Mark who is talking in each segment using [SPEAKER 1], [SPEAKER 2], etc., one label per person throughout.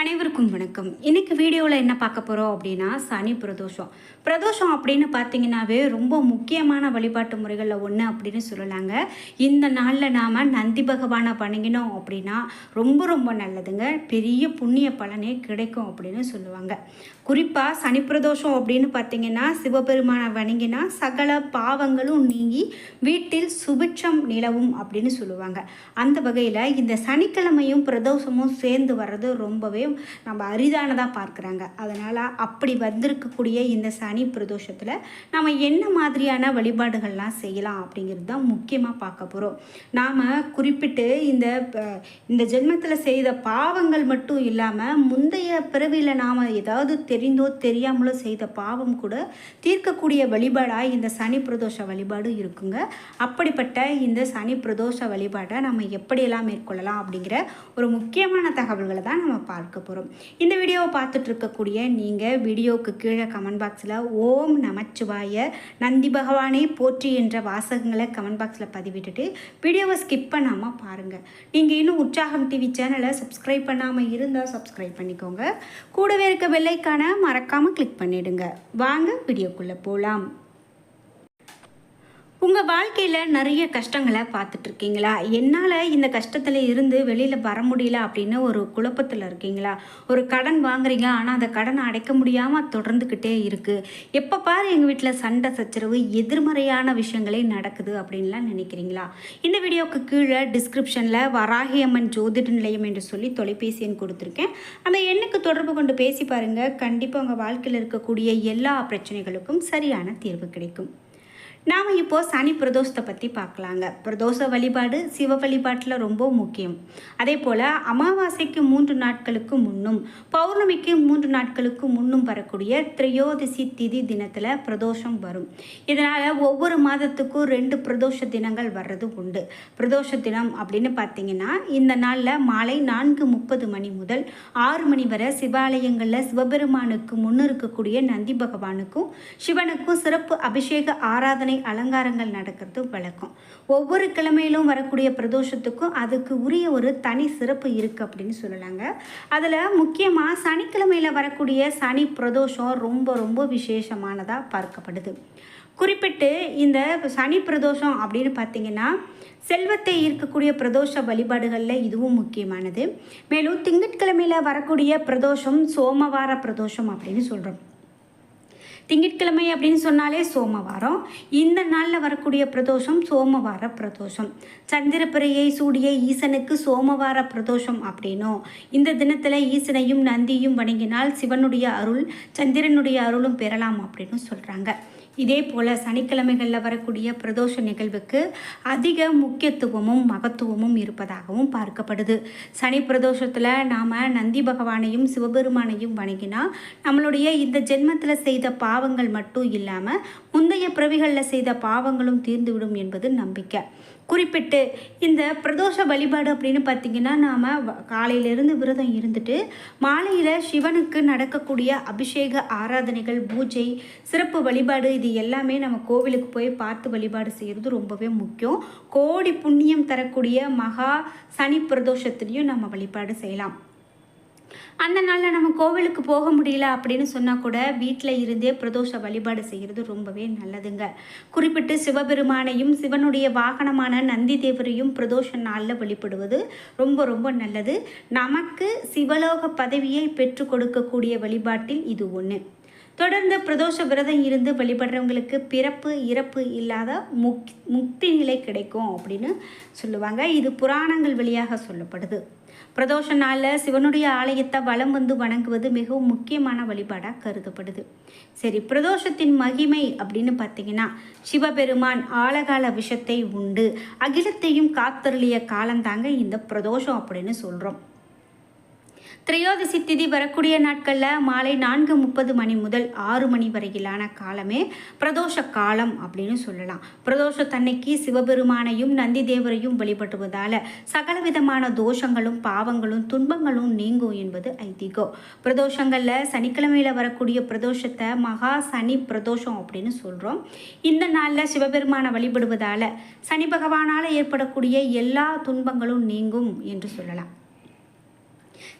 [SPEAKER 1] அனைவருக்கும் வணக்கம். இன்னைக்கு வீடியோவில் என்ன பார்க்க போகிறோம் அப்படின்னா சனி பிரதோஷம். பிரதோஷம் அப்படின்னு பார்த்தீங்கன்னாவே ரொம்ப முக்கியமான வழிபாட்டு முறைகளில் ஒன்று அப்படின்னு சொல்லலாங்க. இந்த நாளில் நாம் நந்தி பகவானை வணங்கினோம் அப்படின்னா ரொம்ப ரொம்ப நல்லதுங்க. பெரிய புண்ணிய பலனே கிடைக்கும் அப்படின்னு சொல்லுவாங்க. குறிப்பாக சனி பிரதோஷம் அப்படின்னு பார்த்தீங்கன்னா சிவபெருமானை வணங்கினா சகல பாவங்களும் நீங்கி வீட்டில் சுபிட்சம் நிலவும் அப்படின்னு சொல்லுவாங்க. அந்த வகையில் இந்த சனிக்கிழமையும் பிரதோஷமும் சேர்ந்து வர்றது ரொம்பவே நம்ம அரிதானதாக பார்க்குறாங்க. அதனால் அப்படி வந்திருக்கக்கூடிய இந்த சனி பிரதோஷத்தில் நம்ம என்ன மாதிரியான வழிபாடுகள்லாம் செய்யலாம் அப்படிங்கிறது தான் முக்கியமாக பார்க்க போகிறோம் நாம் குறிப்பிட்டு இந்த இந்த ஜென்மத்தில் செய்த பாவங்கள் மட்டும் இல்லாமல் முந்தைய பிறவியில் நாம் ஏதாவது தெரிந்தோ தெரியாமலோ செய்த பாவம் கூட தீர்க்கக்கூடிய வழிபாடாக இந்த சனி பிரதோஷ வழிபாடு இருக்குங்க. அப்படிப்பட்ட இந்த சனி பிரதோஷ வழிபாட்டை நம்ம எப்படியெல்லாம் மேற்கொள்ளலாம் அப்படிங்கிற ஒரு முக்கியமான தகவல்களை தான் நம்ம பார்க்க போகிறோம் இந்த வீடியோவை பார்த்துட்டு இருக்கக்கூடிய நீங்கள் வீடியோவுக்கு கீழே கமெண்ட் பாக்ஸில் ஓம் நமச்சிவாய நந்தி பகவானே போற்றி என்ற வாசகங்களை கமெண்ட் பாக்ஸில் பதிவிட்டுட்டு வீடியோவை ஸ்கிப் பண்ணாமல் பாருங்கள் நீங்கள் இன்னும் உற்சாகம் டிவி சேனலை சப்ஸ்கிரைப் பண்ணாமல் இருந்தால் சப்ஸ்கிரைப் பண்ணிக்கோங்க. கூடவே இருக்க பெல்லைக்கான மறக்காமல் கிளிக் பண்ணிவிடுங்க வாங்க வீடியோக்குள்ளே போகலாம் உங்கள் வாழ்க்கையில் நிறைய கஷ்டங்களை பார்த்துட்டு இருக்கீங்களா என்னால் இந்த கஷ்டத்தில் இருந்து வெளியில் வர முடியல அப்படின்னு ஒரு குழப்பத்தில் இருக்கீங்களா? ஒரு கடன் வாங்குறீங்க ஆனால் அந்த கடனை அடைக்க முடியாமல் தொடர்ந்துக்கிட்டே இருக்குது எப்போ பாரு எங்கள் வீட்டில் சண்டை சச்சரவு எதிர்மறையான விஷயங்களே நடக்குது அப்படின்லாம் நினைக்கிறீங்களா? இந்த வீடியோவுக்கு கீழே டிஸ்கிரிப்ஷனில் வராகி அம்மன் ஜோதிட நிலையம் என்று சொல்லி தொலைபேசி எண் கொடுத்துருக்கேன். அந்த எண்ணுக்கு தொடர்பு கொண்டு பேசி பாருங்கள் கண்டிப்பாக உங்கள் வாழ்க்கையில் இருக்கக்கூடிய எல்லா பிரச்சனைகளுக்கும் சரியான தீர்வு கிடைக்கும். நாம் இப்போது சனி பிரதோஷத்தை பற்றி பார்க்கலாங்க. பிரதோஷ வழிபாடு சிவ வழிபாட்டில் ரொம்ப முக்கியம். அதே போல் அமாவாசைக்கு மூன்று நாட்களுக்கு முன்னும் பௌர்ணமிக்கு மூன்று நாட்களுக்கு முன்னும் வரக்கூடிய திரையோதசி திதி தினத்தில் பிரதோஷம் வரும். இதனால் ஒவ்வொரு மாதத்துக்கும் ரெண்டு பிரதோஷ தினங்கள் வர்றது உண்டு. பிரதோஷ தினம் அப்படின்னு பார்த்தீங்கன்னா இந்த நாளில் மாலை நான்கு முப்பது மணி முதல் ஆறு மணி வரை சிவாலயங்களில் சிவபெருமானுக்கு முன்னிருக்கக்கூடிய நந்தி பகவானுக்கும் சிவனுக்கும் சிறப்பு அபிஷேக ஆராதனை அலங்காரங்கள் நடக்கிறது வழக்கம். ஒவ்வொரு கிழமையிலும் வரக்கூடிய பிரதோஷத்துக்கும் அதுக்கு உரிய ஒரு தனி சிறப்பு இருக்குது அப்படின்னு சொல்லலாங்க. அதில் முக்கியமாக சனிக்கிழமையில் வரக்கூடிய சனி பிரதோஷம் ரொம்ப ரொம்ப விசேஷமானதாக பார்க்கப்படுது. குறிப்பிட்டு இந்த சனி பிரதோஷம் அப்படின்னு பார்த்தீங்கன்னா செல்வத்தை ஈர்க்கக்கூடிய பிரதோஷ வழிபாடுகளில் இதுவும் முக்கியமானது. மேலும் திங்கட்கிழமையில் வரக்கூடிய பிரதோஷம் சோமவார பிரதோஷம் அப்படின்னு சொல்கிறோம் திங்கட்கிழமை அப்படின்னு சொன்னாலே சோமவாரம். இந்த நாளில் வரக்கூடிய பிரதோஷம் சோமவார பிரதோஷம். சந்திரப்பிரையை சூடிய ஈசனுக்கு சோமவார பிரதோஷம் அப்படின்னும். இந்த தினத்தில் ஈசனையும் நந்தியும் வணங்கினால் சிவனுடைய அருள் சந்திரனுடைய அருளும் பெறலாம் அப்படின்னு சொல்கிறாங்க இதே போல் சனிக்கிழமைகளில் வரக்கூடிய பிரதோஷ நிகழ்வுக்கு அதிக முக்கியத்துவமும் மகத்துவமும் இருப்பதாகவும் பார்க்கப்படுது. சனி பிரதோஷத்தில் நாம் நந்தி பகவானையும் சிவபெருமானையும் வணங்கினா நம்மளுடைய இந்த ஜென்மத்தில் செய்த பாவங்கள் மட்டும் இல்லாமல் முந்தைய பிறவிகளில் செய்த பாவங்களும் தீர்ந்துவிடும் என்பது நம்பிக்கை. குறிப்பிட்டு இந்த பிரதோஷ வழிபாடு அப்படின்னு பார்த்தீங்கன்னா நாம் காலையிலேருந்து விரதம் இருந்துட்டு மாலையில் சிவனுக்கு நடக்கக்கூடிய அபிஷேக ஆராதனைகள் பூஜை சிறப்பு வழிபாடு இது எல்லாமே நம்ம கோவிலுக்கு போய் பார்த்து வழிபாடு செய்கிறது ரொம்பவே முக்கியம். கோடி புண்ணியம் தரக்கூடிய மகா சனி பிரதோஷத்துலேயும் நம்ம வழிபாடு செய்யலாம். அந்த நாளில் நம்ம கோவிலுக்கு போக முடியல அப்படின்னு சொன்னால் கூட வீட்டில் இருந்தே பிரதோஷ வழிபாடு செய்கிறது ரொம்பவே நல்லதுங்க. குறிப்பிட்டு சிவபெருமானையும் சிவனுடைய வாகனமான நந்தி தேவரையும் பிரதோஷ நாளில் வழிபடுவது ரொம்ப ரொம்ப நல்லது. நமக்கு சிவலோக பதவியை பெற்று கொடுக்கக்கூடிய வழிபாட்டில் இது ஒன்று தொடர்ந்து பிரதோஷ விரதம் இருந்து வழிபடுறவங்களுக்கு பிறப்பு இறப்பு இல்லாத முக் முக்தி நிலை கிடைக்கும் அப்படின்னு சொல்லுவாங்க. இது புராணங்கள் வழியாக சொல்லப்படுது. பிரதோஷ நாளில் சிவனுடைய ஆலயத்தை வலம் வந்து வணங்குவது மிகவும் முக்கியமான வழிபாடாக கருதப்படுது. சரி பிரதோஷத்தின் மகிமை அப்படின்னு பார்த்தீங்கன்னா சிவபெருமான் ஆழகால விஷத்தை உண்டு. அகிலத்தையும் காத்தருளிய காலந்தாங்க இந்த பிரதோஷம் அப்படின்னு சொல்கிறோம் திரையோதசி திதி வரக்கூடிய நாட்களில் மாலை நான்கு முப்பது மணி முதல் ஆறு மணி வரையிலான காலமே பிரதோஷ காலம் அப்படின்னு சொல்லலாம். பிரதோஷத்தன்னைக்கு சிவபெருமானையும் நந்தி தேவரையும் வழிபடுவதால் சகலவிதமான தோஷங்களும் பாவங்களும் துன்பங்களும் நீங்கும் என்பது ஐதீகம். பிரதோஷங்களில் சனிக்கிழமையில் வரக்கூடிய பிரதோஷத்தை மகா சனி பிரதோஷம் அப்படின்னு சொல்கிறோம் இந்த நாளில் சிவபெருமானை வழிபடுவதால் சனி பகவானால் ஏற்படக்கூடிய எல்லா துன்பங்களும் நீங்கும் என்று சொல்லலாம்.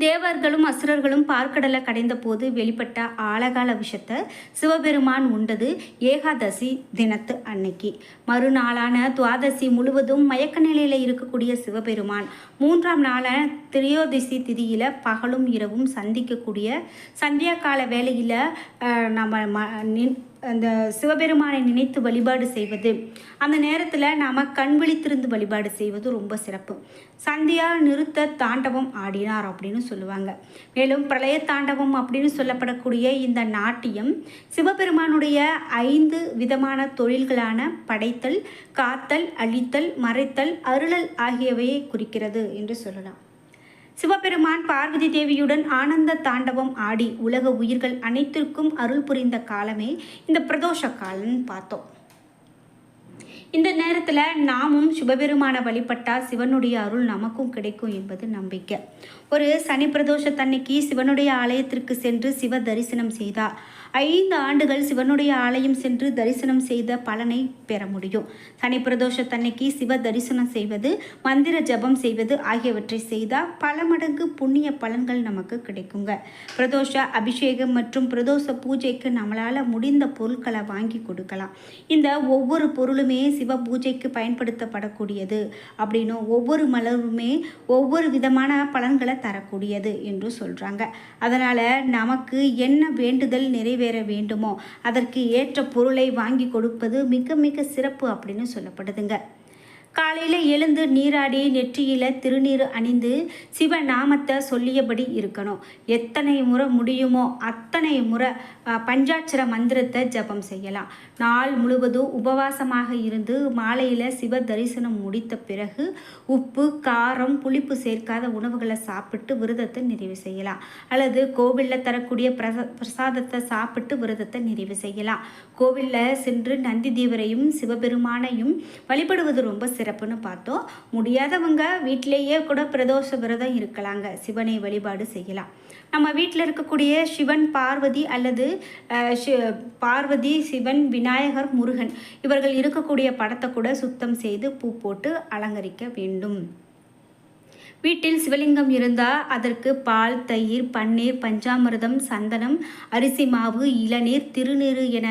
[SPEAKER 1] தேவர்களும் அசுரர்களும் பார்க்கடலை கடைந்த போது வெளிப்பட்ட ஆழகால விஷத்தை சிவபெருமான் உண்டது ஏகாதசி தினத்து அன்னைக்கு. மறுநாளான துவாதசி முழுவதும் மயக்க நிலையில் இருக்கக்கூடிய சிவபெருமான் மூன்றாம் நாளான திரியோதசி திதியில் பகலும் இரவும் சந்திக்கக்கூடிய சந்தியா கால வேலையில் நம்ம ம நின் அந்த சிவபெருமானை நினைத்து வழிபாடு செய்வது. அந்த நேரத்தில் நாம் கண் விழித்திருந்து வழிபாடு செய்வது ரொம்ப சிறப்பு. சந்தியா நிறுத்த தாண்டவம் ஆடினார் அப்படின்னு சொல்லுவாங்க. மேலும் பிரளய தாண்டவம் அப்படின்னு சொல்லப்படக்கூடிய இந்த நாட்டியம் சிவபெருமானுடைய ஐந்து விதமான தொழில்களான படைத்தல் காத்தல் அழித்தல் மறைத்தல் அருளல் ஆகியவையை குறிக்கிறது என்று சொல்லலாம். சிவபெருமான் பார்வதி தேவியுடன் ஆனந்த தாண்டவம் ஆடி உலக உயிர்கள் அனைத்திற்கும் அருள் புரிந்த காலமே இந்த பிரதோஷ காலம்னு பார்த்தோம். இந்த நேரத்தில் நாமும் சிவபெருமான வழிபட்டால் சிவனுடைய அருள் நமக்கும் கிடைக்கும் என்பது நம்பிக்கை. ஒரு சனி பிரதோஷத்தன்னைக்கு சிவனுடைய ஆலயத்திற்கு சென்று சிவ தரிசனம் செய்தார். ஐந்து ஆண்டுகள் சிவனுடைய ஆலயம் சென்று தரிசனம் செய்த பலனை பெற முடியும். சனி பிரதோஷத்தன்னைக்கு சிவ தரிசனம் செய்வது மந்திர ஜபம் செய்வது ஆகியவற்றை செய்தால் பல மடங்கு புண்ணிய பலன்கள் நமக்கு கிடைக்குங்க. பிரதோஷ அபிஷேகம் மற்றும் பிரதோஷ பூஜைக்கு நம்மளால் முடிந்த பொருட்களை வாங்கி கொடுக்கலாம். இந்த ஒவ்வொரு பொருளுமே சிவ பூஜைக்கு பயன்படுத்தப்படக்கூடியது அப்படின்னும் ஒவ்வொரு மலருமே ஒவ்வொரு விதமான பலன்களை தரக்கூடியது என்று சொல்கிறாங்க அதனால் நமக்கு என்ன வேண்டுதல் நிறைவேற வேண்டுமோ அதற்கு ஏற்ற பொருளை வாங்கி கொடுப்பது மிக மிக சிறப்பு அப்படின்னு சொல்லப்படுதுங்க. காலையில் எழுந்து நீராடி நெற்றியில் திருநீர் அணிந்து சிவநாமத்தை சொல்லியபடி இருக்கணும். எத்தனை முறை முடியுமோ அத்தனை முறை பஞ்சாட்சர மந்திரத்தை ஜபம் செய்யலாம். நாள் முழுவதும் உபவாசமாக இருந்து மாலையில் சிவ தரிசனம் முடித்த பிறகு உப்பு காரம் புளிப்பு சேர்க்காத உணவுகளை சாப்பிட்டு விரதத்தை நிறைவு செய்யலாம். அல்லது கோவிலில் தரக்கூடிய பிரச பிரசாதத்தை சாப்பிட்டு விரதத்தை நிறைவு செய்யலாம். கோவிலில் சென்று நந்தி தீவரையும் சிவபெருமானையும் வழிபடுவது ரொம்ப சிறப்புன்னு பார்த்தோம். முடியாதவங்க வீட்டிலேயே கூட பிரதோஷ விரதம் இருக்கலாங்க. சிவனை வழிபாடு செய்யலாம். நம்ம வீட்டில் இருக்கக்கூடிய சிவன் பார்வதி அல்லது பார்வதி சிவன் விநாயகர் முருகன் இவர்கள் இருக்கக்கூடிய படத்தை கூட சுத்தம் செய்து பூ போட்டு அலங்கரிக்க வேண்டும். வீட்டில் சிவலிங்கம் இருந்தால் அதற்கு பால் தயிர் பன்னீர் பஞ்சாமிரதம் சந்தனம் அரிசி மாவு இளநீர் திருநீர் என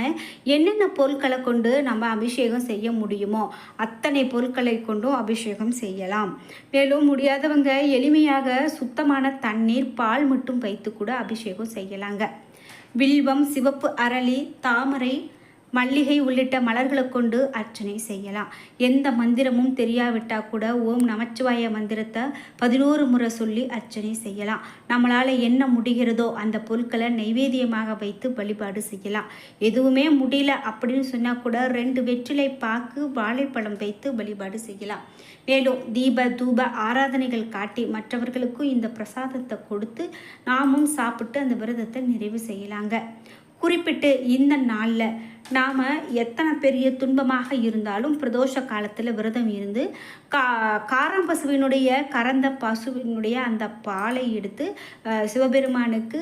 [SPEAKER 1] என்னென்ன பொருட்களை கொண்டு நம்ம அபிஷேகம் செய்ய முடியுமோ அத்தனை பொருட்களை கொண்டும் அபிஷேகம் செய்யலாம். மேலும் முடியாதவங்க எளிமையாக சுத்தமான தண்ணீர் பால் மட்டும் வைத்து கூட அபிஷேகம் செய்யலாங்க. வில்வம் சிவப்பு அரளி தாமரை மல்லிகை உள்ளிட்ட மலர்களை கொண்டு அர்ச்சனை செய்யலாம். எந்த மந்திரமும் தெரியாவிட்டால் கூட ஓம் நமச்சிவாய மந்திரத்தை பதினோரு முறை சொல்லி அர்ச்சனை செய்யலாம். நம்மளால் என்ன முடிகிறதோ அந்த பொருட்களை நைவேத்தியமாக வைத்து வழிபாடு செய்யலாம். எதுவுமே முடியல அப்படின்னு சொன்னால் கூட ரெண்டு வெற்றிலை பாக்கு வாழைப்பழம் வைத்து வழிபாடு செய்யலாம். மேலும் தீப தூப ஆராதனைகள் காட்டி மற்றவர்களுக்கும் இந்த பிரசாதத்தை கொடுத்து நாமும் சாப்பிட்டு அந்த விரதத்தை நிறைவு செய்யலாங்க. குறிப்பிட்டு இந்த நாளில் நாம் எத்தனை பெரிய துன்பமாக இருந்தாலும் பிரதோஷ காலத்தில் விரதம் இருந்து கா காரம் பசுவினுடைய கறந்த பசுவினுடைய அந்த பாலை எடுத்து சிவபெருமானுக்கு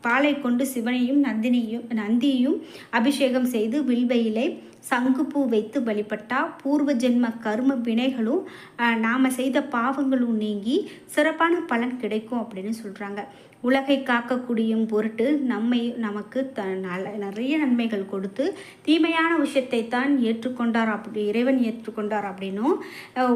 [SPEAKER 1] பாலை கொண்டு சிவனையும் நந்தினியும் நந்தியையும் அபிஷேகம் செய்து வில்வையிலே சங்குப்பூ வைத்து வழிபட்டால் பூர்வ ஜென்ம கர்ம வினைகளும் நாம் செய்த பாவங்களும் நீங்கி சிறப்பான பலன் கிடைக்கும் அப்படின்னு சொல்கிறாங்க உலகை காக்கக்கூடிய பொருட்டு நம்மை நமக்கு த நல்ல நிறைய நன்மைகள் கொடுத்து தீமையான விஷயத்தை தான் ஏற்றுக்கொண்டார் அப்படி இறைவன் ஏற்றுக்கொண்டார் அப்படின்னும்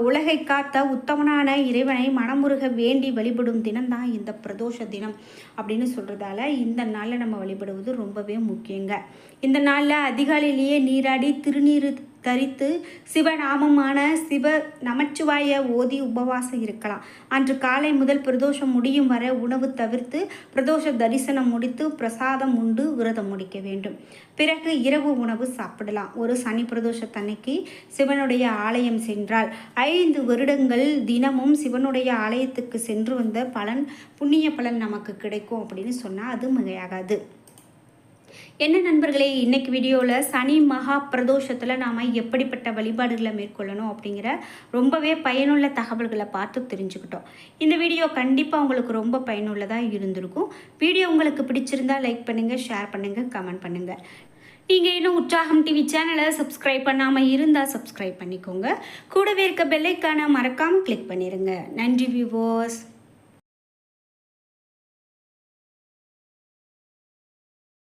[SPEAKER 1] உலகை காத்த உத்தமனான இறைவனை மனமுருக வேண்டி வழிபடும் தினம்தான் இந்த பிரதோஷ தினம் அப்படின்னு சொல்கிறதால இந்த நாளில் நம்ம வழிபடுவது ரொம்பவே முக்கியங்க. இந்த நாளில் அதிகாலையிலேயே நீராடி திருநீர் தரித்து சிவநாமமான சிவ நமச்சிவாய ஓதி உபவாசம் இருக்கலாம். அன்று காலை முதல் பிரதோஷம் முடியும் வரை உணவு தவிர்த்து பிரதோஷ தரிசனம் முடித்து பிரசாதம் உண்டு விரதம் முடிக்க வேண்டும். பிறகு இரவு உணவு சாப்பிடலாம். ஒரு சனி பிரதோஷத்தன்னைக்கு சிவனுடைய ஆலயம் சென்றால் ஐந்து வருடங்கள் தினமும் சிவனுடைய ஆலயத்துக்கு சென்று வந்த பலன் புண்ணிய பலன் நமக்கு கிடைக்கும் அப்படின்னு சொன்னால் அது மிகையாகாது. என்ன நண்பர்களே இன்றைக்கி வீடியோவில் சனி மகா பிரதோஷத்தில் நாம் எப்படிப்பட்ட வழிபாடுகளை மேற்கொள்ளணும் அப்படிங்கிற ரொம்பவே பயனுள்ள தகவல்களை பார்த்து தெரிஞ்சுக்கிட்டோம். இந்த வீடியோ கண்டிப்பாக உங்களுக்கு ரொம்ப பயனுள்ளதாக இருந்திருக்கும். வீடியோ உங்களுக்கு பிடிச்சிருந்தா லைக் பண்ணுங்கள் ஷேர் பண்ணுங்கள் கமெண்ட் பண்ணுங்கள் நீங்கள் இன்னும் உற்சாகம் டிவி சேனலை சப்ஸ்கிரைப் பண்ணாமல் இருந்தால் சப்ஸ்கிரைப் பண்ணிக்கோங்க. கூடவே இருக்க பெல்லைக்கான மறக்காமல் கிளிக் பண்ணிடுங்க நன்றி வியூவர்ஸ்